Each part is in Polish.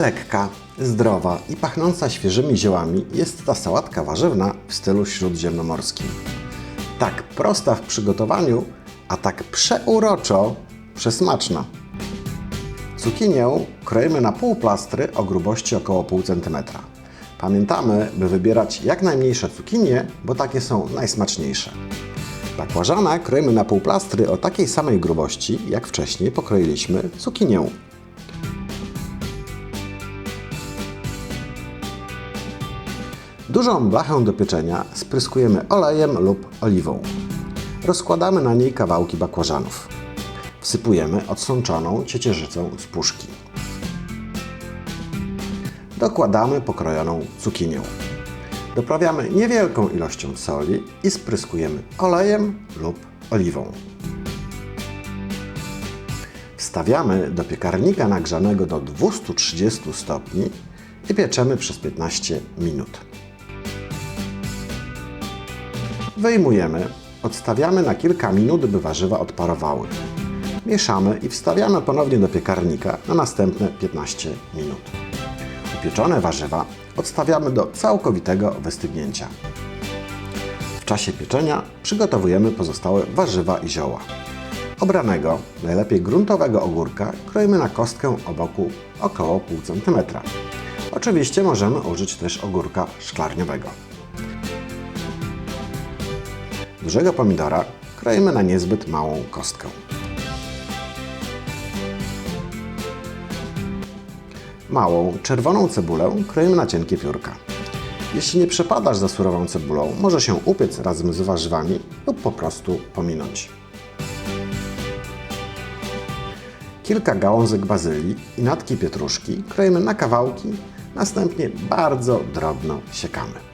Lekka, zdrowa i pachnąca świeżymi ziołami jest ta sałatka warzywna w stylu śródziemnomorskim. Tak prosta w przygotowaniu, a tak przeuroczo przesmaczna. Cukinię kroimy na półplastry o grubości około pół centymetra. Pamiętamy, by wybierać jak najmniejsze cukinie, bo takie są najsmaczniejsze. Bakłażana kroimy na półplastry o takiej samej grubości, jak wcześniej pokroiliśmy cukinię. Dużą blachę do pieczenia spryskujemy olejem lub oliwą. Rozkładamy na niej kawałki bakłażanów. Wsypujemy odsączoną ciecierzycą z puszki. Dokładamy pokrojoną cukinię. Doprawiamy niewielką ilością soli i spryskujemy olejem lub oliwą. Wstawiamy do piekarnika nagrzanego do 230 stopni i pieczemy przez 15 minut. Wyjmujemy, odstawiamy na kilka minut, by warzywa odparowały. Mieszamy i wstawiamy ponownie do piekarnika na następne 15 minut. Upieczone warzywa odstawiamy do całkowitego wystygnięcia. W czasie pieczenia przygotowujemy pozostałe warzywa i zioła. Obranego, najlepiej gruntowego ogórka kroimy na kostkę o boku około 0,5 cm. Oczywiście możemy użyć też ogórka szklarniowego. Dużego pomidora kroimy na niezbyt małą kostkę. Małą, czerwoną cebulę kroimy na cienkie piórka. Jeśli nie przepadasz za surową cebulą, może się upiec razem z warzywami lub po prostu pominąć. Kilka gałązek bazylii i natki pietruszki kroimy na kawałki, następnie bardzo drobno siekamy.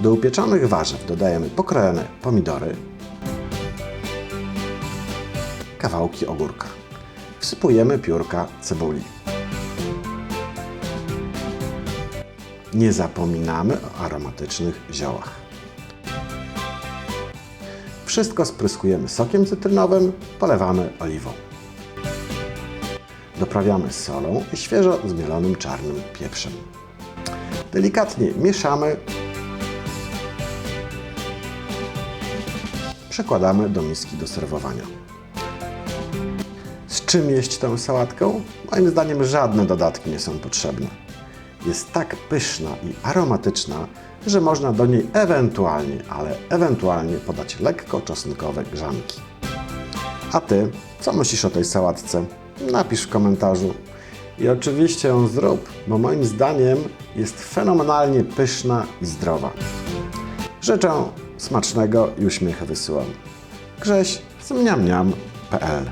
Do upieczonych warzyw dodajemy pokrojone pomidory, kawałki ogórka. Wsypujemy piórka cebuli. Nie zapominamy o aromatycznych ziołach. Wszystko spryskujemy sokiem cytrynowym, polewamy oliwą. Doprawiamy solą i świeżo zmielonym czarnym pieprzem. Delikatnie mieszamy przekładamy do miski do serwowania. Z czym jeść tę sałatkę? Moim zdaniem żadne dodatki nie są potrzebne. Jest tak pyszna i aromatyczna, że można do niej ewentualnie, ale ewentualnie podać lekko czosnkowe grzanki. A Ty, co myślisz o tej sałatce? Napisz w komentarzu. I oczywiście ją zrób, bo moim zdaniem jest fenomenalnie pyszna i zdrowa. Życzę smacznego i uśmiechy wysyłam. Grześ z mniamniam.pl